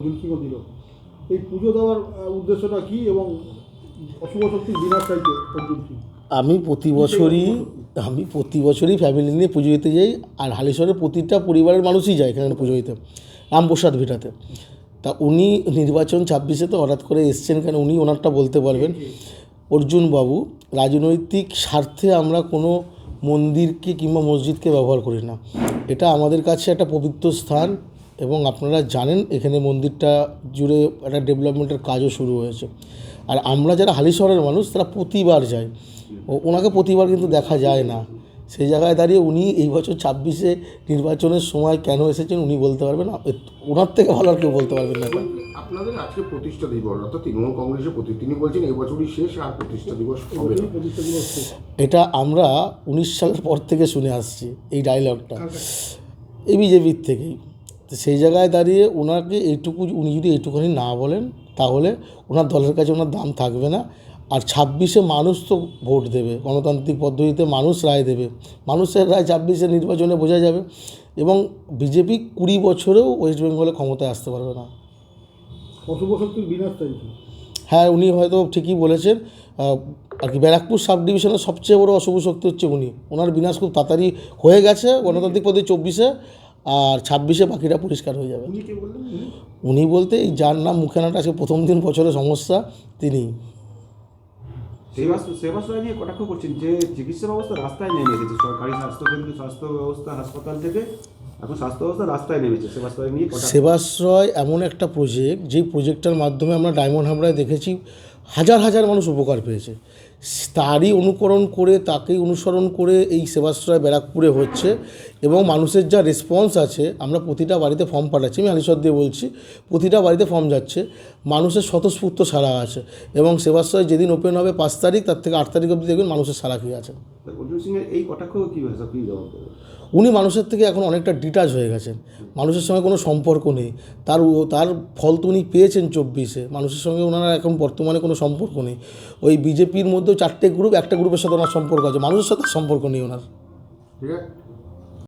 সিংহ দিল। এই পুজো দেওয়ার উদ্দেশ্যটা কি এবং অশুভ শক্তির বিনাশ চাইছে অর্জুন সিং আমি প্রতি বছরই আমি প্রতি বছরই ফ্যামিলি নিয়ে পুজো দিতে যাই আর হালিশহরের প্রতিটা পরিবারের মানুষই যায় এখানে পুজো দিতে রামপ্রসাদ ভিটাতে। তা উনি নির্বাচন ছাব্বিশে তো হঠাৎ করে এসছেন কেন উনি ওনারটা বলতে পারবেন। অর্জুন বাবু রাজনৈতিক স্বার্থে আমরা কোনো মন্দিরকে কিংবা মসজিদকে ব্যবহার করি না। এটা আমাদের কাছে একটা পবিত্র স্থান। এবং আপনারা জানেন এখানে মন্দিরটা জুড়ে একটা ডেভেলপমেন্টের কাজও শুরু হয়েছে। আর আমরা যারা হালিশহরের মানুষ তারা প্রতিবার যাই। ও ওনাকে প্রতিবার কিন্তু দেখা যায় না। সেই জায়গায় দাঁড়িয়ে উনি এই বছর ছাব্বিশে নির্বাচনের সময় কেন এসেছেন উনি বলতে পারবেন না। ওনার থেকে ভালো আর কেউ বলতে পারবেন না। আপনাদের আজকে প্রতিষ্ঠা দিবস অর্থাৎ তৃণমূল কংগ্রেসের প্রতি তিনি বলছেন এবছরই শেষ আর প্রতিষ্ঠা দিবস হবে। এটা আমরা উনিশ সালের পর থেকে শুনে আসছি এই ডায়লগটা এই বিজেপির থেকেই। তো সেই জায়গায় দাঁড়িয়ে ওনাকে এইটুকু উনি যদি এইটুকুনি না বলেন তাহলে ওনার দলের কাছে ওনার দাম থাকবে না। আর ছাব্বিশে মানুষ তো ভোট দেবে গণতান্ত্রিক পদ্ধতিতে মানুষ রায় দেবে। মানুষের রায় ছাব্বিশে নির্বাচনে বোঝা যাবে এবং বিজেপি কুড়ি বছরেও ওয়েস্ট বেঙ্গলে ক্ষমতায় আসতে পারবে না। হ্যাঁ উনি হয়তো ঠিকই বলেছেন আর কি ব্যারাকপুর সাব ডিভিশনের সবচেয়ে বড় অশুভ শক্তি হচ্ছে উনি। ওনার বিনাশ খুব তাড়াতাড়ি হয়ে গেছে গণতান্ত্রিক পদ্ধতি চব্বিশে। আর ছাব্বিশে বাকিটা পরিষ্কার হয়ে যাবে। উনি বলতে এই যার নাম মুখে নাটা আজকে প্রথম দিন বছরের সমস্যা তিনি। সেবাশ্রয় নিয়ে কটাক্ষ করছেন? যে চিকিৎসা ব্যবস্থা রাস্তায় নেমে গেছে সরকারি স্বাস্থ্যকেন্দ্র স্বাস্থ্য ব্যবস্থা হাসপাতাল থেকে এখন স্বাস্থ্য ব্যবস্থা রাস্তায় নেমেছে সেবাশ্রয় নিয়ে সেবাশ্রয় এমন একটা প্রজেক্ট যেই প্রজেক্টটার মাধ্যমে আমরা ডায়মন্ড হামরায় দেখেছি হাজার হাজার মানুষ উপকার পেয়েছে। তারই অনুকরণ করে, তাকেই অনুসরণ করে এই সেবাশ্রয় ব্যারাকপুরে হচ্ছে এবং মানুষের যা রেসপন্স আছে, আমরা প্রতিটা বাড়িতে ফর্ম পাঠাচ্ছি। আমি হালিশর দিয়ে বলছি, প্রতিটা বাড়িতে ফর্ম যাচ্ছে, মানুষের স্বতঃস্ফূর্ত সারা আছে এবং সেবাশ্রয় যেদিন ওপেন হবে পাঁচ তারিখ, তার থেকে আট তারিখ অবধি দেখবেন মানুষের সারা কী আছে উনি মানুষের থেকে এখন অনেকটা ডিটাচ হয়ে গেছেন। মানুষের সঙ্গে কোনো সম্পর্ক নেই। তার তার ফল তো উনি পেয়েছেন চব্বিশে। মানুষের সঙ্গে ওনারা এখন বর্তমানে কোনো সম্পর্ক নেই। ওই বিজেপির মধ্যেও চারটে গ্রুপ একটা গ্রুপের সাথে ওনার সম্পর্ক আছে। মানুষের সাথে সম্পর্ক নেই ওনার। ঠিক আছে?